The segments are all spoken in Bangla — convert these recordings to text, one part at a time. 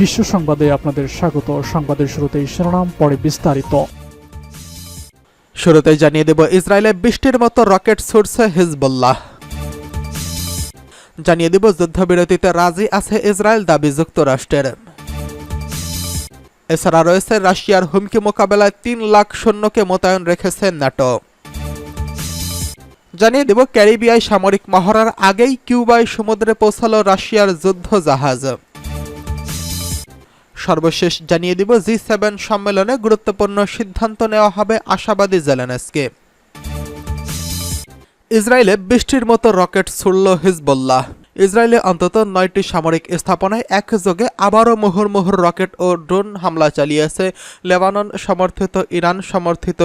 বিশ্ব সংবাদে আপনাদের স্বাগত। সংবাদের শুরুতেই শিরোনাম, পরে বিস্তারিত। শুরুতেই জানিয়ে দেব, ইসরায়েলে বৃষ্টির মতো রকেট ছুটছে হিজবুল্লাহ। জানিয়ে দেব, যুদ্ধবিরতিতে রাজি আছে ইসরায়েল দাবি যুক্তরাষ্ট্রের। এছাড়া রয়েছে রাশিয়ার হুমকি মোকাবেলায় তিন লাখ সৈন্যকে মোতায়েন রেখেছে ন্যাটো। জানিয়ে দেব, ক্যারিবিয়ায় সামরিক মহড়ার আগেই কিউবায় সমুদ্রে পৌঁছালো রাশিয়ার যুদ্ধ জাহাজ সর্বশেষ জানিয়ে দিব, জি সেভেন সম্মেলনে গুরুত্বপূর্ণ সিদ্ধান্ত নেওয়া হবে আশাবাদী জেলেনস্কে। ইসরায়েলে বৃষ্টির মতো রকেট ছুড়ল হিজবুল্লাহ। ইসরায়েলে অন্তত নয়টি সামরিক স্থাপনায় একযোগে আবারও মুহুর্মুহুর রকেট ও ড্রোন হামলা চালিয়েছে লেবানন সমর্থিত, ইরান সমর্থিত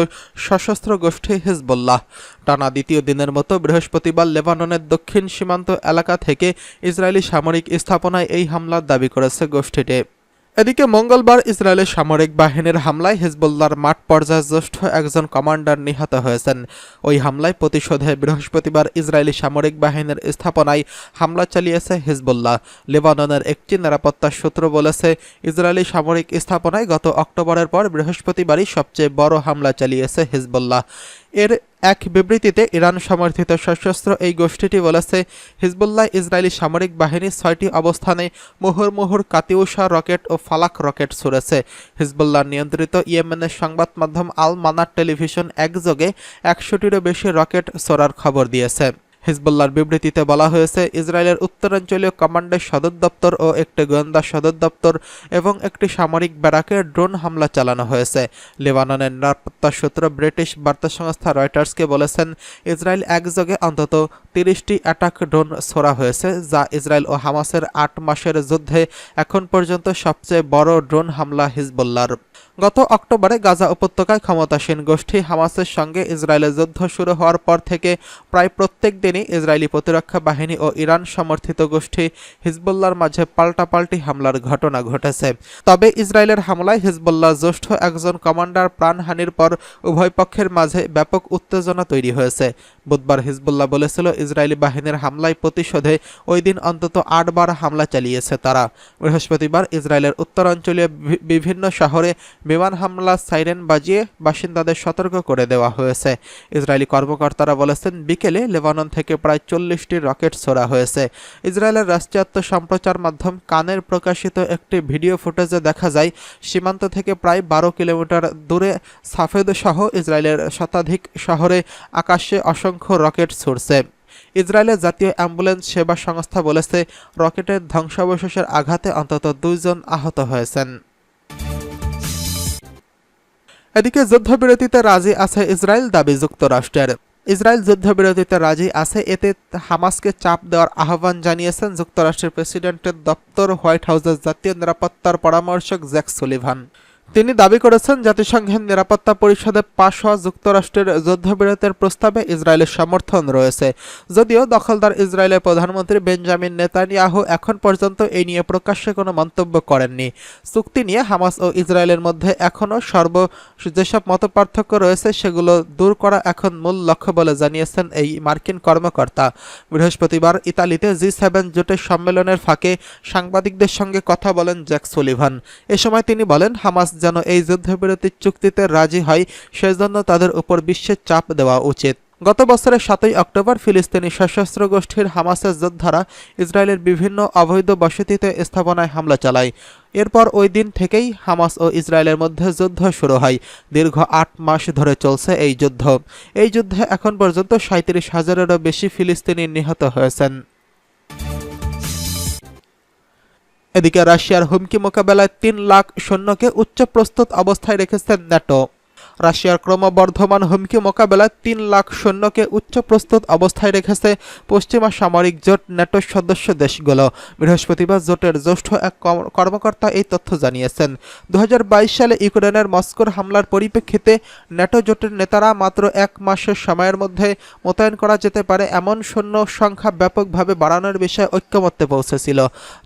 সশস্ত্র গোষ্ঠী হিজবুল্লাহ। টানা দ্বিতীয় দিনের মতো বৃহস্পতিবার লেবাননের দক্ষিণ সীমান্ত এলাকা থেকে ইসরায়েলি সামরিক স্থাপনায় এই হামলার দাবি করেছে গোষ্ঠীটি। এদিকে মঙ্গলবার ইসরায়েলের সামরিক বাহিনীর হামলায় হিজবুল্লাহর মাঠ পর্যায়ে জ্যেষ্ঠ একজন কমান্ডার নিহত হয়েছেন। ওই হামলায় প্রতিশোধে বৃহস্পতিবার ইসরায়েলি সামরিক বাহিনীর স্থাপনায় হামলা চালিয়েছে হিজবুল্লাহ। লেবাননের একটি নিরাপত্তা সূত্র বলেছে, ইসরায়েলি সামরিক স্থাপনায় গত অক্টোবরের পর বৃহস্পতিবারই সবচেয়ে বড় হামলা চালিয়েছে হিজবুল্লাহ। এর এক বিবৃতিতে ইরান সমর্থিত সশস্ত্র এই গোষ্ঠীটি বলেছে, হিজবুল্লাহ ইসরায়েলি সামরিক বাহিনী ছয়টি অবস্থানে মুহুর্মুহুর কাতিউষা রকেট ও ফালাক রকেট ছুড়েছে। হিজবুল্লাহ নিয়ন্ত্রিত ইয়েমেনের সংবাদ মাধ্যম আল মানার টেলিভিশন একযোগে একশোটিরও বেশি রকেট ছোড়ার খবর দিয়েছে। হিজবুল্লাহর বিবৃতিতে বলা হয়েছে, ইসরায়েলের উত্তরাঞ্চলীয় কমান্ডের সদর দপ্তর ও একটি গোয়েন্দা সদর দপ্তর এবং একটি সামরিক ব্যারাকে ড্রোন হামলা চালানো হয়েছে। লেবাননের নিরাপত্তা সূত্র ব্রিটিশ বার্তা সংস্থা রয়টার্সকে বলেছেন, ইসরায়েল একযোগে অন্তত তিরিশটি অ্যাটাক ড্রোন ছোড়া হয়েছে, যা ইসরায়েল ও হামাসের আট মাসের যুদ্ধে এখন পর্যন্ত সবচেয়ে বড় ড্রোন হামলা হিজবুল্লাহর। গত অক্টোবরে গাজা উপত্যকায় ক্ষমতাসীন গোষ্ঠী হামাসের সঙ্গে ইসরায়েলের যুদ্ধ শুরু হওয়ার পর থেকে প্রায় প্রত্যেক দিনই ইসরায়েলি প্রতিরক্ষা বাহিনী ও ইরান সমর্থিত গোষ্ঠী হিজবুল্লাহর মাঝে পাল্টাপাল্টি হামলার ঘটনা ঘটেছে। তবে ইসরায়েলের হামলায় হিজবুল্লাহ জ্যেষ্ঠ একজন কমান্ডার প্রাণহানির পর উভয় পক্ষের মাঝে ব্যাপক উত্তেজনা তৈরি হয়েছে। বুধবার হিজবুল্লাহ বলেছিল, ইসরায়েলি বাহিনীর হামলায় প্রতিশোধে ওই দিন অন্তত আটবার হামলা চালিয়েছে তারা। বৃহস্পতিবার ইসরায়েলের উত্তরাঞ্চলীয় বিভিন্ন শহরে বিমান হামলা সাইরেন বাজিয়ে বাসিন্দাদের সতর্ক করে দেওয়া হয়েছে। ইসরায়েলি কর্মকর্তারা বলেছেন, বিকেলে লেবানন থেকে প্রায় চল্লিশটি রকেট ছোড়া হয়েছে। ইসরায়েলের রাষ্ট্রীয়ত্ব সম্প্রচার মাধ্যম কানের প্রকাশিত একটি ভিডিও ফুটেজে দেখা যায়, সীমান্ত থেকে প্রায় বারো কিলোমিটার দূরে সাফেদ সহ ইসরায়েলের শতাধিক শহরে আকাশে অসংখ্য রকেট ছুড়ছে। ইসরায়েলের জাতীয় অ্যাম্বুলেন্স সেবা সংস্থা বলেছে, রকেটের ধ্বংসাবশেষের আঘাতে অন্তত দুইজন আহত হয়েছেন। এদিকে যুদ্ধবিরতিতে রাজি আছে ইসরায়েল দাবি যুক্তরাষ্ট্রের। ইসরায়েল যুদ্ধবিরতিতে রাজি আছে। এতে হামাসকে চাপ দেওয়ার আহ্বান জানিয়েছেন যুক্তরাষ্ট্রের প্রেসিডেন্টের দপ্তর হোয়াইট হাউসের জাতীয় নিরাপত্তার পরামর্শক জ্যাক সুলিভান। তিনি দাবি করেছেন, জাতিসংঘের নিরাপত্তা পরিষদে পাশ হওয়া যুক্তরাষ্ট্রের যুদ্ধবিরতির প্রস্তাবে ইসরায়েলের সমর্থন রয়েছে। যদিও দখলদার ইসরায়েলের প্রধানমন্ত্রী বেঞ্জামিন নেতানিয়াহু এখন পর্যন্ত এই নিয়ে প্রকাশ্যে কোনো মন্তব্য করেননি। চুক্তি নিয়ে হামাস ও ইসরায়েলের মধ্যে এখনও সর্ব যেসব মতপার্থক্য রয়েছে, সেগুলো দূর করা এখন মূল লক্ষ্য বলে জানিয়েছেন এই মার্কিন কর্মকর্তা। বৃহস্পতিবার ইতালিতে জি সেভেন জোটের সম্মেলনের ফাঁকে সাংবাদিকদের সঙ্গে কথা বলেন জ্যাক সুলিভান। এ সময় তিনি বলেন, হামাস যেন এই যুদ্ধবিরতির চুক্তিতে রাজি হয়, সেজন্য তাদের উপর বিশ্বের চাপ দেওয়া উচিত। গত বছরের সাতই অক্টোবর ফিলিস্তিনি সশস্ত্র গোষ্ঠীর হামাসের যোদ্ধারা ইসরায়েলের বিভিন্ন অবৈধ বসতিতে স্থাপনায় হামলা চালায়। এরপর ওই দিন থেকেই হামাস ও ইসরায়েলের মধ্যে যুদ্ধ শুরু হয়। দীর্ঘ আট মাস ধরে চলছে এই যুদ্ধ। এই যুদ্ধে এখন পর্যন্ত সাঁত্রিশ হাজারেরও বেশি ফিলিস্তিনি নিহত হয়েছেন। এদিকে রাশিয়ার হুমকি মোকাবেলায় তিন লাখ সৈন্যকে উচ্চ প্রস্তুত অবস্থায় রেখেছেন ন্যাটো। রাশিয়ার ক্রমবর্ধমান হুমকি মোকাবেলায় তিন লাখ সৈন্যকে উচ্চ প্রস্তুত অবস্থায় রেখেছে পশ্চিমা সামরিক জোট ন্যাটোর সদস্য দেশগুলো। বৃহস্পতিবার জোটের জ্যেষ্ঠ এক কর্মকর্তা এই তথ্য জানিয়েছেন। দু হাজার বাইশ সালে ইউক্রেনের মস্কোর হামলার পরিপ্রেক্ষিতে ন্যাটো জোটের নেতারা মাত্র এক মাসের সময়ের মধ্যে মোতায়েন করা যেতে পারে এমন সৈন্য সংখ্যা ব্যাপকভাবে বাড়ানোর বিষয়ে ঐক্যমত্যে পৌঁছেছিল।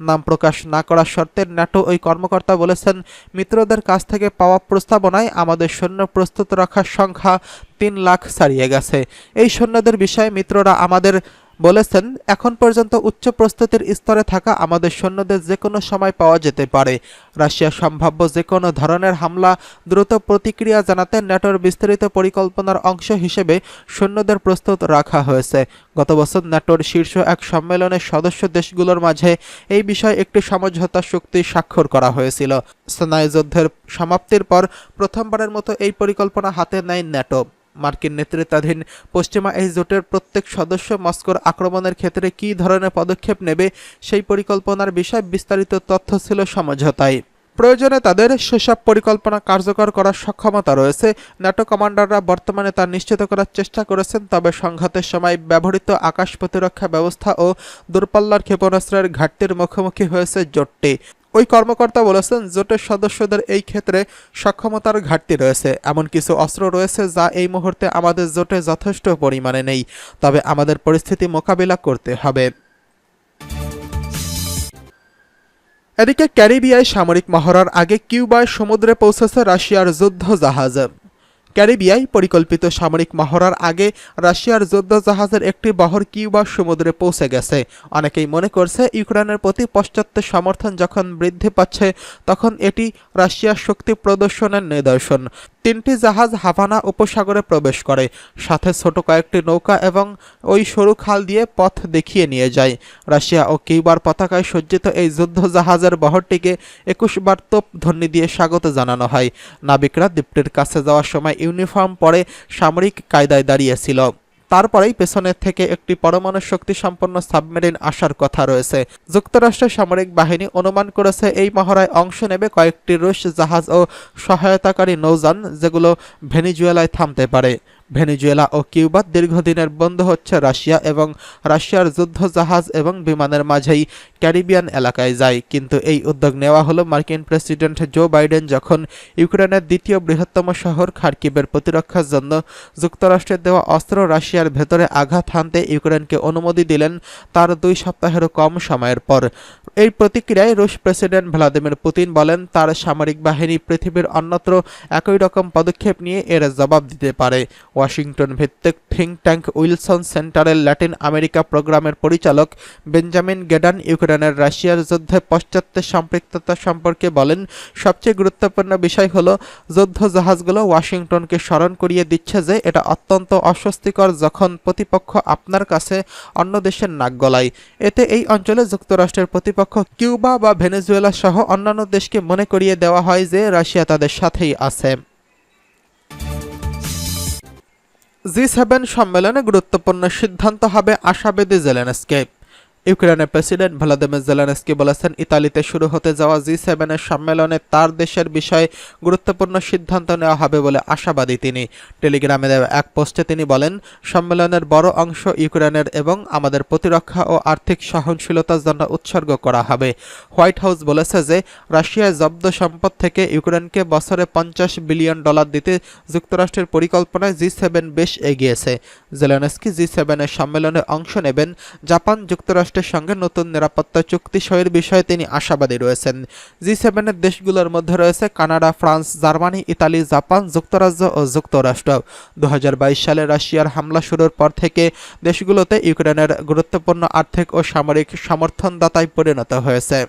নাম প্রকাশ না করার শর্তে ন্যাটো ওই কর্মকর্তা বলেছেন, মিত্রদের কাছ থেকে পাওয়া প্রস্তাবনায় আমাদের সৈন্য প্রস্তুত রাখার সংখ্যা তিন লাখ ছাড়িয়ে গেছে। এই সৈন্যদের বিষয়ে মিত্ররা আমাদের বলেছেন, এখন পর্যন্ত উচ্চ প্রস্তুতির স্তরে থাকা আমাদের সৈন্যদের যে কোনো সময় পাওয়া যেতে পারে। রাশিয়া সম্ভাব্য যে কোনো ধরনের হামলা দ্রুত প্রতিক্রিয়া জানাতে ন্যাটোর বিস্তারিত পরিকল্পনার অংশ হিসেবে সৈন্যদের প্রস্তুত রাখা হয়েছে। গত বছর ন্যাটোর শীর্ষ এক সম্মেলনে সদস্য দেশগুলোর মাঝে এই বিষয়ে একটি সমঝোতা চুক্তি স্বাক্ষর করা হয়েছিল। সেনাই যুদ্ধের সমাপ্তির পর প্রথমবারের মতো এই পরিকল্পনা হাতে নেয় ন্যাটো। মার্কিন নেতৃত্বাধীন পশ্চিমা এই জোটের প্রত্যেক সদস্য মস্কোর আক্রমণের ক্ষেত্রে কী ধরনের পদক্ষেপ নেবে সেই পরিকল্পনার বিষয়ে বিস্তারিত তথ্য ছিল সমঝোতায়। প্রয়োজনে তাদের সেসব পরিকল্পনা কার্যকর করার সক্ষমতা রয়েছে। ন্যাটো কমান্ডাররা বর্তমানে তা নিশ্চিত করার চেষ্টা করেছেন, তবে সংঘাতের সময় ব্যবহৃত আকাশ প্রতিরক্ষা ব্যবস্থা ও দূরপাল্লার ক্ষেপণাস্ত্রের ঘাটতির মুখোমুখি হয়েছে জোটটি। ওই কর্মকর্তা বলেছেন, জোটের সদস্যদের এই ক্ষেত্রে সক্ষমতার ঘাটতি রয়েছে। এমন কিছু অস্ত্র রয়েছে যা এই মুহূর্তে আমাদের জোটে যথেষ্ট পরিমাণে নেই। তবে আমাদের পরিস্থিতি মোকাবিলা করতে হবে। এদিকে ক্যারিবিয়ায় সামরিক মহড়ার আগে কিউবায় সমুদ্রে পৌঁছেছে রাশিয়ার যুদ্ধ জাহাজ ক্যারিবিয়ায় পরিকল্পিত সামরিক মহড়ার আগে রাশিয়ার যুদ্ধ জাহাজের একটি বহর কিউবা সমুদ্রে পৌঁছে গেছে। অনেকেই মনে করছে ইউক্রেনের প্রতি পশ্চাত্য সমর্থন যখন বৃদ্ধি পাচ্ছে, তখন এটি রাশিয়ার শক্তি প্রদর্শনের নিদর্শন। তিনটি জাহাজ হাভানা উপসাগরে প্রবেশ করে, সাথে ছোট কয়েকটি নৌকা এবং ওই সরু খাল দিয়ে পথ দেখিয়ে নিয়ে যায়। রাশিয়া ও কিউবার পতাকায় সজ্জিত এই যুদ্ধ জাহাজের বহরটিকে একুশ বার তোপ ধ্বনি দিয়ে স্বাগত জানানো হয়। নাবিকরা দ্বীপটির কাছে যাওয়ার সময় ইউনিফর্ম পরে সামরিক কায়দায় দাঁড়িয়েছিল। তারপরেই পেছনের থেকে একটি পরমাণু শক্তি সম্পন্ন সাবমেরিন আসার কথা রয়েছে। যুক্তরাষ্ট্রের সামরিক বাহিনী অনুমান করেছে, এই মহড়ায় অংশ নেবে কয়েকটি রুশ জাহাজ ও সহায়তাকারী নৌযান, যেগুলো ভেনিজুয়েলায় থামতে পারে। ভেনিজুয়েলা ও কিউবার দীর্ঘদিনের বন্ধ হচ্ছে রাশিয়া এবং রাশিয়ার যুদ্ধ জাহাজ এবং বিমানের মাঝেই ক্যারিবিয়ান এলাকায় যায়। কিন্তু এই উদ্যোগ নেওয়া হলো মার্কিন প্রেসিডেন্ট জো বাইডেন যখন ইউক্রেনের দ্বিতীয় বৃহত্তম শহর খার্কিবের প্রতিরক্ষার জন্য যুক্তরাষ্ট্রের দেওয়া অস্ত্র রাশিয়ার ভেতরে আঘাত হানতে ইউক্রেনকে অনুমতি দিলেন, তার দুই সপ্তাহেরও কম সময়ের পর। এই প্রতিক্রিয়ায় রুশ প্রেসিডেন্ট ভ্লাদিমির পুতিন বলেন, তার সামরিক বাহিনী পৃথিবীর অন্যত্র একই রকম পদক্ষেপ নিয়ে এর জবাব দিতে পারে। ওয়াশিংটন ভিত্তিক থিঙ্ক ট্যাঙ্ক উইলসন সেন্টারের ল্যাটিন আমেরিকা প্রোগ্রামের পরিচালক বেঞ্জামিন গেডান ইউক্রেনের রাশিয়ার যুদ্ধে পশ্চাত্যের সম্পৃক্ততা সম্পর্কে বলেন, সবচেয়ে গুরুত্বপূর্ণ বিষয় হলো যুদ্ধ জাহাজগুলো ওয়াশিংটনকে স্মরণ করিয়ে দিচ্ছে যে এটা অত্যন্ত অস্বস্তিকর যখন প্রতিপক্ষ আপনার কাছে অন্য দেশের নাক গলায়। এতে এই অঞ্চলে যুক্তরাষ্ট্রের প্রতিপক্ষ কিউবা বা ভেনেজুয়েলা সহ অন্যান্য দেশকে মনে করিয়ে দেওয়া হয় যে রাশিয়া তাদের সাথেই আছে। জি সেভেন সম্মেলনে গুরুত্বপূর্ণ সিদ্ধান্ত হবে আশাবেদী জেলেনস্কে। ইউক্রেনের প্রেসিডেন্ট ভ্লাদিমির জেলেনস্কি বলেছেন, ইতালিতে শুরু হতে যাওয়া জি সেভেনের সম্মেলনে তার দেশের বিষয়ে গুরুত্বপূর্ণ সিদ্ধান্ত নেওয়া হবে বলে আশাবাদী তিনি। টেলিগ্রামে দেওয়া এক পোস্টে তিনি বলেন, সম্মেলনের বড় অংশ ইউক্রেনের এবং আমাদের প্রতিরক্ষা ও আর্থিক সহনশীলতার জন্য উৎসর্গ করা হবে। হোয়াইট হাউস বলেছে যে, রাশিয়ায় জব্দ সম্পদ থেকে ইউক্রেনকে বছরে পঞ্চাশ বিলিয়ন ডলার দিতে যুক্তরাষ্ট্রের পরিকল্পনায় জি সেভেন বেশ এগিয়েছে। জেলেনস্কি জি সেভেনের সম্মেলনে অংশ নেবেন জাপান, যুক্তরাষ্ট্র যুক্তরাষ্ট্রের সঙ্গে নতুন নিরাপত্তা চুক্তি সইয়ের বিষয়ে তিনি আশাবাদী রয়েছেন। জি সেভেনের দেশগুলোর মধ্যে রয়েছে Canada, France, Germany, Italy, Japan, যুক্তরাজ্য ও যুক্তরাষ্ট্র। দু হাজার বাইশ সালে রাশিয়ার হামলা শুরুর পর থেকে দেশগুলোতে ইউক্রেনের গুরুত্বপূর্ণ আর্থিক ও সামরিক সমর্থনদাতায় পরিণত হয়েছে।